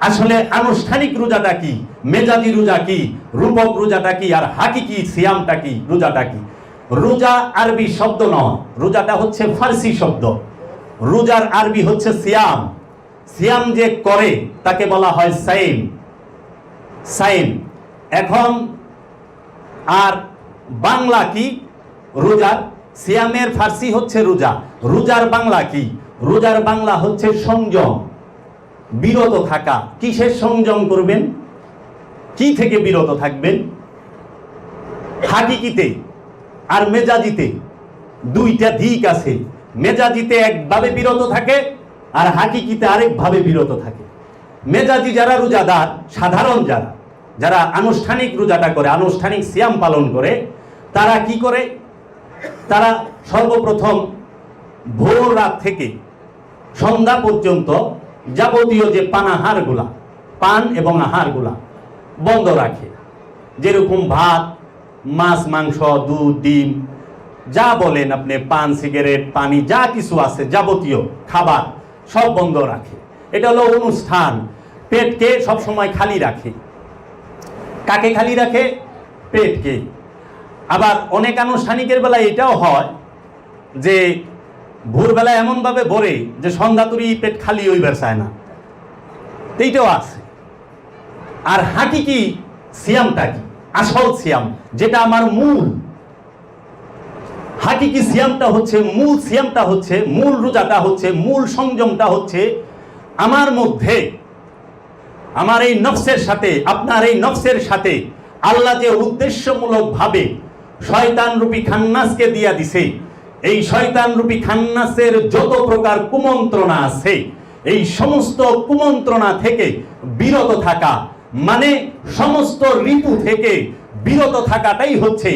আসলে আনুষ্ঠানিক রোজাটা কি? মেজাজি রোজা কি? রূপক রোজাটা কি? আর হাকিকি সিয়ামটা কি? রোজাটা কি? রোজা আরবি শব্দ নয়। রোজাটা হচ্ছে ফার্সি শব্দ। রোজার আরবি হচ্ছে সিয়াম। সিয়াম যে করে, তাকে বলা হয় সাইম। সাইম। এখন আর বাংলা কি? রোজার। সিয়ামের ফার্সি হচ্ছে রোজা। রোজার বাংলা কি? রোজার বাংলা হচ্ছে সংযম। বিরত থাকা কিসের সংযম করবেন? কি থেকে বিরত থাকবেন? হাকিকিতে আর মেজাজিতে দুইটা দিক আছে। মেজাজিতে একভাবে বিরত থাকে আর হাকিকিতে আরেকভাবে বিরত থাকে। মেজাজি যারা রোজাদার, সাধারণ যারা যারা আনুষ্ঠানিক রোজাটা করে, আনুষ্ঠানিক সিয়াম পালন করে, তারা কি করে? তারা সর্বপ্রথম ভোর রাত থেকে সন্ধ্যা পর্যন্ত যাবতীয় যে পানাহারগুলা পান এবং আহারগুলা বন্ধ রাখে। যেরকম ভাত, মাছ, মাংস, দুধ, ডিম, যা বলেন আপনি, পান, সিগারেট, পানি, যা কিছু আছে, যাবতীয় খাবার, সব বন্ধ রাখে। এটা হলো অনুষ্ঠান। পেটকে সবসময় খালি রাখে। কাকে খালি রাখে? পেটকে আবার অনেক আনুষ্ঠানিকের বেলায় এটাও হয় যে ভোরবেলা এমনভাবে ভরে যে সন্ধ্যা তুরি পেট খালি হইবার চায় না। এইটাও আছে। আর হাঁটি কি? সিয়ামটা কি? আসল সিয়াম, যেটা আমার মূল। হাকিকি সিয়ামটা হচ্ছে? মূল সিয়ামটা হচ্ছে, মূল রোজাটা হচ্ছে, মূল সংযমটা হচ্ছে আমার মধ্যে। আমার এই নফসের সাথে, আপনার এই নফসের সাথে আল্লাহ যে উদ্দেশ্যমূলক ভাবে শয়তান রূপী খান্নাসকে দিয়া দিছে এই শয়তান রূপী খান্নাসের যত প্রকার কুমন্ত্রণা আছে, এই সমস্ত কুমন্ত্রণা থেকে বিরত থাকা মানে সমস্ত ঋতু থেকে বিরত থাকাটাই হচ্ছে,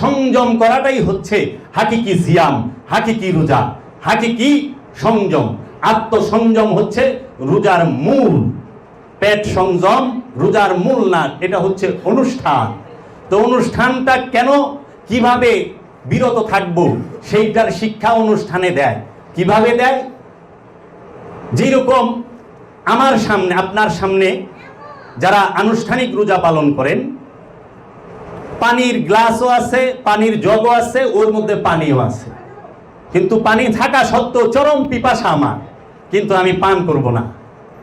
সংযম করাটাই হচ্ছে হাকিকি সিয়াম, হাকিকি রোজা, হাকিকি সংযম। আত্মসংযম হচ্ছে রোজার মূল, পেট সংযম, রোজার মূল না, এটা হচ্ছে অনুষ্ঠান। তো অনুষ্ঠানটা কেন, কীভাবে বিরত থাকব, সেইটার শিক্ষা অনুষ্ঠানে দেয়। কীভাবে দেয়? যেরকম আমার সামনে, আপনার সামনে যারা আনুষ্ঠানিক রোজা পালন করেন, পানির গ্লাসও আছে, পানির জগও আছে, ওর মধ্যে পানিও আছে। কিন্তু পানি থাকা সত্ত্বেও চরম পিপাসা আমার, কিন্তু আমি পান করব না।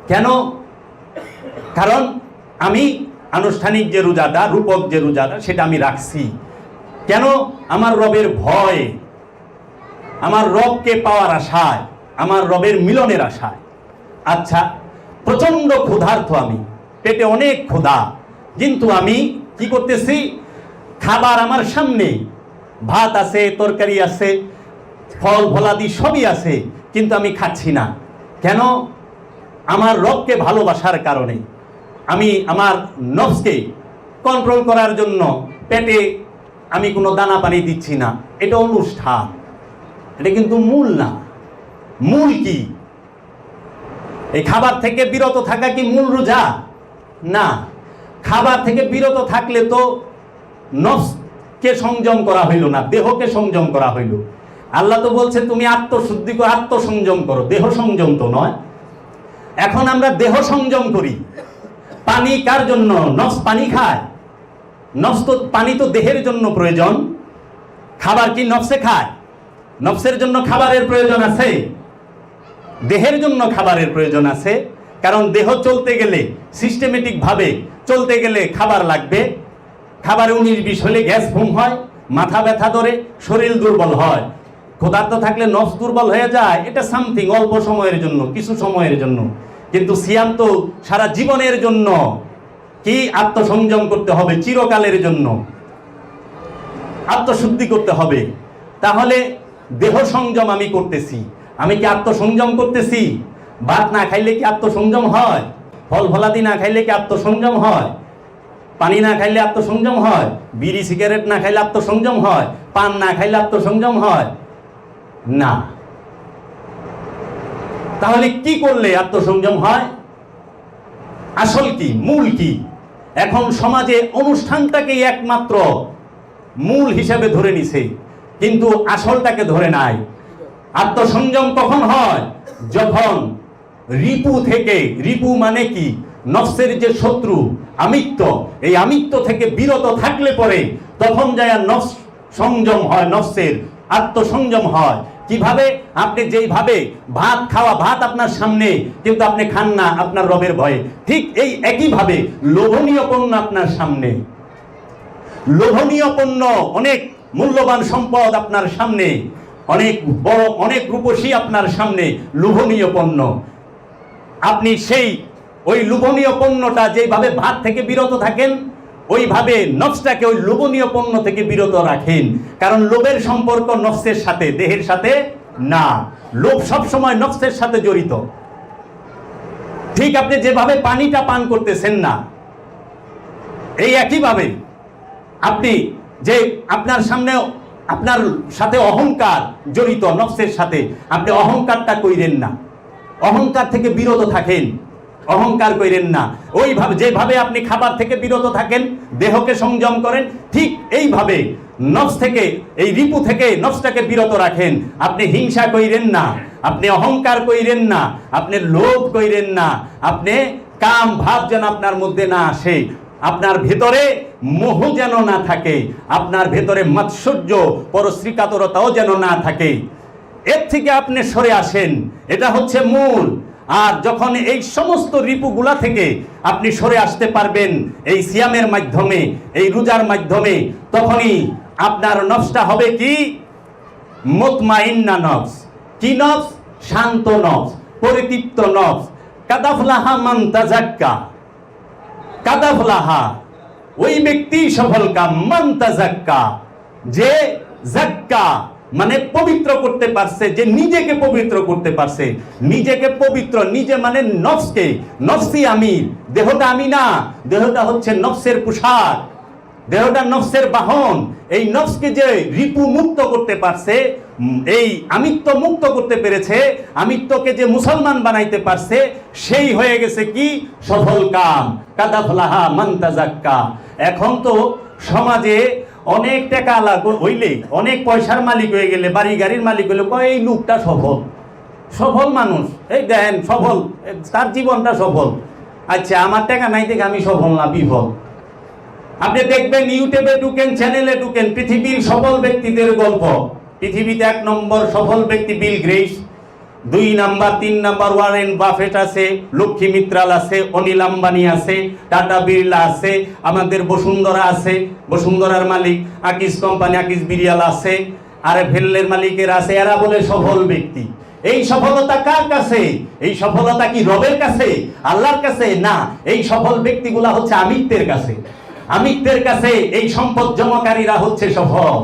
কেন? কারণ আমি আনুষ্ঠানিক যে রোজাটা, রূপক যে রোজাটা, সেটা আমি রাখছি। কেন? আমার রবের ভয়। আমার রবকে পাওয়ার আশায়, আমার রবের মিলনের আশায়। আচ্ছা প্রচণ্ড ক্ষুধার্থ আমি, পেটে অনেক ক্ষুধা, কিন্তু আমি কি করতেছি? খাবার আমার সামনে, ভাত আছে, তরকারি আছে, ফল, ফলাদি সবই আছে, কিন্তু আমি খাচ্ছি না। কেন? আমার রবকে ভালোবাসার কারণে। আমি আমার নফসকে কন্ট্রোল করার জন্য পেটে আমি কোনো দানা পানি দিচ্ছি না। এটা অনুষ্ঠান। এটা কিন্তু মূল না। মূল কি? এই খাবার থেকে বিরত থাকা কি মূল রোজা? না। খাবার থেকে বিরত থাকলে তো নফসকে সংযম করা হইল না, দেহকে সংযম করা হইল। আল্লাহ তো বলছে, তুমি আত্মশুদ্ধি করো, আত্মসংযম করো। দেহ সংযম তো নয়। এখন আমরা দেহ সংযম করি। পানি কার জন্য? নফস পানি খায়। নফস তো পানি তো দেহের জন্য প্রয়োজন। খাবার কি নফসে খায়? নফসের জন্য খাবারের প্রয়োজন আছে। দেহের জন্য খাবারের প্রয়োজন আছে। কারণ দেহ চলতে গেলে সিস্টেমেটিক ভাবে চলতে গেলে খাবার লাগবে। খাবারে উনিশ বিষ হলে গ্যাস ফুম হয়, মাথা ব্যথা ধরে, শরীর দুর্বল হয়। ক্ষুধার্ত থাকলে নফস দুর্বল হয়ে যায়, এটা সামথিং অল্প সময়ের জন্য, কিছু সময়ের জন্য। কিন্তু সিয়াম তো সারা জীবনের জন্য কি আত্মসংযম করতে হবে চিরকালের জন্য? আত্মশুদ্ধি করতে হবে। তাহলে দেহ সংযম আমি করতেছি। আমি কি আত্মসংযম করতেছি? ভাত না খাইলে কি আত্মসংযম হয়? ফল ফলাদি না খাইলে কি আত্মসংযম হয়? পানি না খাইলে আত্মসংযম হয়? বিড়ি, সিগারেট না খাইলে আত্মসংযম হয়? পান না খাইলে আত্মসংযম হয়? না। তাহলে কি করলে আত্মসংযম হয়? আসল কি? মূল কি? এখন সমাজে অনুষ্ঠানটাকেই একমাত্র মূল হিসাবে ধরে নিছে, কিন্তু আসলটাকে ধরে নাই। আত্মসংযম কখন হয়? যখন রিপু থেকে, রিপু মানে কি? নফসের যে শত্রু, আমিত্ব। এই আমিত্ব থেকে বিরত থাকলে পরে তখন যায় নফস সংযম হয়, নফসের আত্মসংযম হয়। কীভাবে আপনি যেইভাবে ভাত খাওয়া, ভাত আপনার সামনে, কিন্তু আপনি খান না আপনার রবের ভয়ে। ঠিক এই একইভাবে লোভনীয় পণ্য আপনার সামনে। লোভনীয় পণ্য, অনেক মূল্যবান সম্পদ আপনার সামনে, অনেক বড়, অনেক রূপসী আপনার সামনে লোভনীয় পণ্য। আপনি সেই ওই লোভনীয় পণ্যটা যেভাবে ভাত থেকে বিরত থাকেন ওইভাবে নফসটাকে ওই লোভনীয় পণ্য থেকে বিরত রাখেন। কারণ লোভের সম্পর্ক নফসের সাথে, দেহের সাথে না। লোভ সবসময় নফসের সাথে জড়িত। ঠিক আপনি যেভাবে পানিটা পান করতেছেন না, এই একইভাবে আপনি যে আপনার সামনে, আপনার সাথে অহংকার জড়িত নফসের সাথে, আপনি অহংকারটা কইরেন না। অহংকার থেকে বিরত থাকেন। অহংকার কইরেন না। ওইভাবে, যেভাবে আপনি খাবার থেকে বিরত থাকেন, দেহকে সংযম করেন, ঠিক এইভাবে নফস থেকে, এই রিপু থেকে নফসটাকে বিরত রাখেন। আপনি হিংসা কইরেন না, আপনি অহংকার কইরেন না, আপনি লোভ কইরেন না, আপনি কাম ভাব যেন আপনার মধ্যে না আসে। আপনার ভেতরে মোহ যেন না থাকে, আপনার ভেতরে মাৎসর্য, পরশ্রীকাতরতাও যেন না থাকে। এর থেকে আপনি সরে আসেন। এটা হচ্ছে মূল। আর যখন এই সমস্ত রিপুগুলা থেকে আপনি সরে আসতে পারবেন এই সিয়ামের মাধ্যমে, এই রোজার মাধ্যমে, তখনই আপনার নফসটা হবে কি? মুতমাইন্না নফস। কি নফস? শান্ত নফস, পরিতৃপ্ত নফস। কাদাফলাহা মান তাজাক্কা কাদাফলাহা। ওই ব্যক্তি সফল কাম মান তাজাক্কা যে জাক্কা মানে পবিত্র করতে পারছে, যে নিজেকে পবিত্র করতে পারছে। নিজেকে পবিত্র, নিজে মানে নফসকে। নফসি আমি দেহটা আমি না দেহটা হচ্ছে নফসের পোশাক। দেহটা নফসের বাহন। এই নফসকে যে রিপু মুক্ত করতে পারছে, এই আমিত্ব মুক্ত করতে পেরেছে, আমিত্বকে যে মুসলমান বানাইতে পারছে, সেই হয়ে গেছে কি? সফল কাম। কাদা কাদাফলাহা মান্তাজাক্কা এখন তো সমাজে অনেক টাকা হইলে অনেক পয়সার মালিক হয়ে গেলে, বাড়ি গাড়ির মালিক হইলে কয়, এই লোকটা সফল। সফল মানুষ। এই দেন সফল। তার জীবনটা সফল। আচ্ছা আমার টাকা নাই দেখে আমি সফল না বিফল? আপনি দেখবেন ইউটিউবে ঢুকেন, চ্যানেলে ঢুকেন, পৃথিবীর সফল ব্যক্তিদের গল্প। পৃথিবীতে এক নম্বর সফল ব্যক্তি বিল গ্রেস। দুই নাম্বার, তিন নাম্বার ওয়ারেন বাফেট আছে, লক্ষ্মী মিত্রাল আছে, অনিল আম্বানি আছে, টাটা বিড়লা আছে, আমাদের বসুন্ধরা আছে, বসুন্ধরার মালিক আকিস কোম্পানি, আকিস বিরিয়াল আছে, আর ভেল্লের মালিকের আছে, এরা বলে সফল ব্যক্তি। এই সফলতা কার কাছে? এই সফলতা কি রবের কাছে, আল্লাহর কাছে? না, এই সফল ব্যক্তিগুলা হচ্ছে আমিত্বের কাছে। আমিত্বের কাছে এই সম্পদ জমাকারীরা হচ্ছে সফল।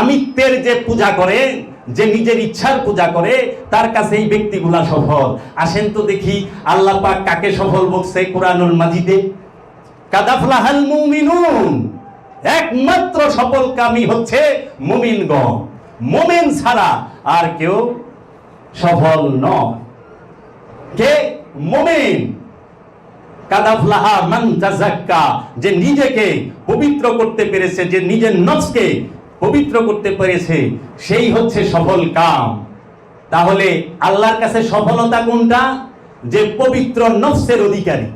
আমিত্বের যে পূজা করে যে নিজের ইচ্ছার পূজা করে, তার কাছে এই ব্যক্তিগুলা সফল। আসেন তো দেখি আল্লাহ পাক কাকে সফল বলছে কোরআনুল মাজিদে। কাদাফলাহাল মুমিনুন। একমাত্র সফল কামী হচ্ছে মুমিনগণ। মুমিন ছাড়া আর কেউ সফল নয়। কে? মুমিন। কাদাফলাহা মান যে নিজেকে পবিত্র করতে পেরেছে, যে নিজের নফসকে পবিত্র করতে পেরেছে, সেই হচ্ছে সফল কাম। তাহলে আল্লাহর কাছে সফলতা কোনটা? যে পবিত্র নফসের অধিকারী,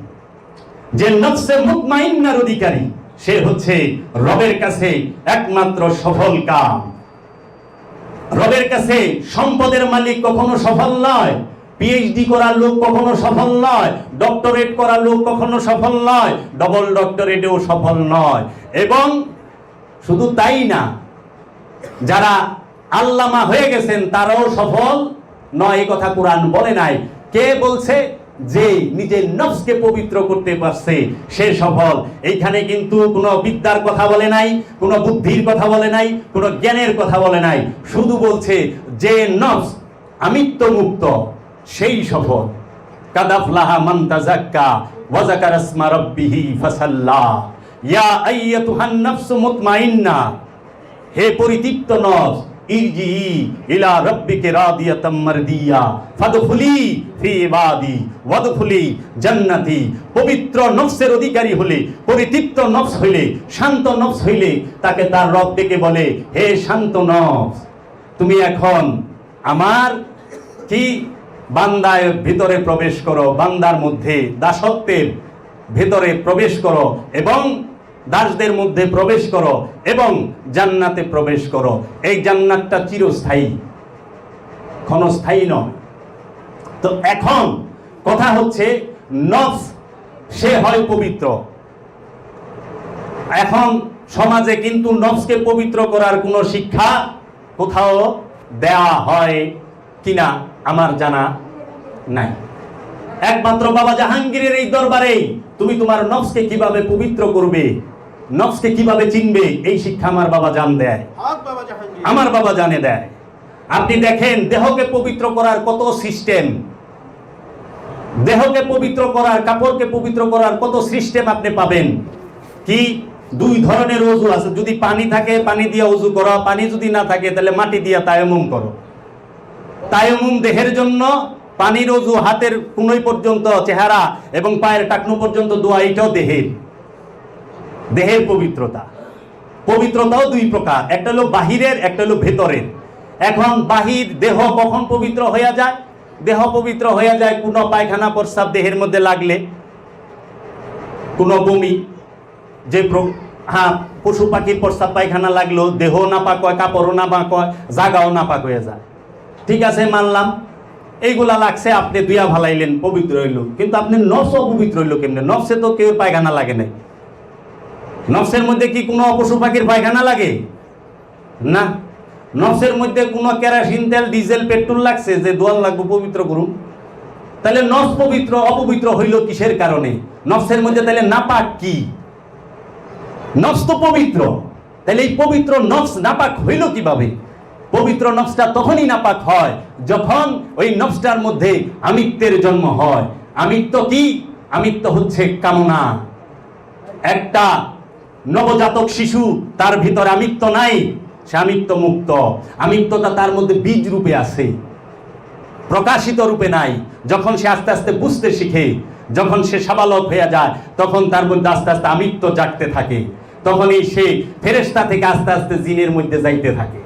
যে নফসে মুতমাইন্নার অধিকারী, সে হচ্ছে রবের কাছে একমাত্র সফল কাম। রবের কাছে সম্পদের মালিক কখনো সফল নয় পিএইচডি করা লোক কখনো সফল নয় ডক্টরেট করা লোক কখনো সফল নয় ডবল ডক্টরেটেও সফল নয়। এবং শুধু তাই না যারা আল্লামা হয়ে গেছেন, তারাও সফল। নয়, এই কথা কোরআন বলে নাই। কে বলছে? যে নিজের নফসকে পবিত্র করতে পারছে, সে সফল। এইখানে কিন্তু কোনো বিদ্যার কথা বলে নাই, কোনো বুদ্ধির কথা বলে নাই, কোনো জ্ঞানের কথা বলে নাই। শুধু বলছে যে নফস আমিত্ব মুক্ত সেই সফল। কাদাফলাহা মান তাজাক্কা ওয়া যাকারা ইসমা রাব্বিহি ফাসাল্লা। ইয়া আইয়াতুহান নাফসু মুতমাইন্না। হে পরিতৃপ্ত নফস ইরজি ইলা রাব্বিকে রাদিয়াতাম মারদিয়া, ফাদখুলি ফি ইবাদি, ওয়াদখুলি জান্নাতি, পবিত্র নফসের অধিকারী হলে, পরিতৃপ্ত নফস হইলে, শান্ত নফস হইলে, তাকে তার রব ডেকে বলে, হে শান্ত নফস, তুমি এখন আমার কি বান্দায় ভিতরে প্রবেশ করো, বান্দার মধ্যে দাসত্বের ভিতরে প্রবেশ করো এবং দাসদের মধ্যে প্রবেশ করো এবং জান্নাতে প্রবেশ করো। এই জান্নাতটা চিরস্থায়ী। ক্ষণস্থায়ী নয়। তো এখন কথা হচ্ছে, নফস, সে হয় পবিত্র। এখন সমাজে কিন্তু নফসকে পবিত্র করার কোনো শিক্ষা কোথাও দেওয়া হয় কিনা আমার জানা নাই। একমাত্র বাবা জাহাঙ্গীরের এই দরবারেই তুমি তোমার নফসকে কীভাবে পবিত্র করবে নফসকে কীভাবে চিনবে এই শিক্ষা আমার বাবা জান দেয়। আমার বাবা জানে দেয়। আপনি দেখেন দেহকে পবিত্র করার কত সিস্টেম দেহকে পবিত্র করার কাপড়কে পবিত্র করার কত সিস্টেম আপনি পাবেন? কি? দুই ধরনের অজু আছে। যদি পানি থাকে পানি দিয়ে অজু করো। পানি যদি না থাকে তাহলে মাটি দিয়ে তায়ামুম করো। তায়ামুম দেহের জন্য পানির অজু হাতের কুনোই পর্যন্ত চেহারা এবং পায়ের টাকনু পর্যন্ত দোয়া, এটাও দেহের। দেহের পবিত্রতা। পবিত্রতাও দুই প্রকার, একটা হলো বাহিরের, একটা হলো ভেতরের। এখন বাহির দেহ কখন পবিত্র হয়ে যায়? দেহ পবিত্র হয়ে যায় কোনো পায়খানা প্রস্রাব দেহের মধ্যে লাগলে। কোনো বমি, যে হ্যাঁ পশু পাখির প্রস্রাব পায়খানা লাগল, দেহ নাপাক হয়, কাপড়ও নাপাক হয়, জাগাও নাপাক হয়ে যায়। ঠিক আছে, মানলাম। এইগুলা লাগছে, আপনি দুইয়া ভালাইলেন, পবিত্র হইল। কিন্তু আপনি নফস অপবিত্র হইল কেমনে? নফসে তো কেউ পায়খানা লাগে নাই। নফসের মধ্যে কি কোনো পশু পাখির পায়খানা লাগে? না। নফসের মধ্যে কোনো কেরাসিন, তেল, ডিজেল, পেট্রোল লাগছে যে দোয়াল লাগবে, পবিত্র করুন। তাহলে নফস পবিত্র, অপবিত্র হইল কিসের কারণে? নফসের মধ্যে তাহলে নাপাক কি? নফস তো পবিত্র। তাহলে এই পবিত্র নফস নাপাক হইল কীভাবে? পবিত্র নফসটা তখনই নাপাক হয়, যখন ওই নফসটার মধ্যে আমিত্বের জন্ম হয়। আমিত্ব কি? আমিত্ব হচ্ছে কামনা। একটা নবজাতক শিশু, তার ভিতরে আমিত্ব নাই, সে আমিত্ব মুক্ত আমিত্বটা তার মধ্যে বীজ রূপে আছে, প্রকাশিত রূপে নাই। যখন সে আস্তে আস্তে বুঝতে শিখে, যখন সে সাবালক হয়ে যায়, তখন তার মধ্যে আস্তে আস্তে আমিত্ব জাগতে থাকে। তখনই সে ফেরেশতা থেকে আস্তে আস্তে জিনের মধ্যে যাইতে থাকে।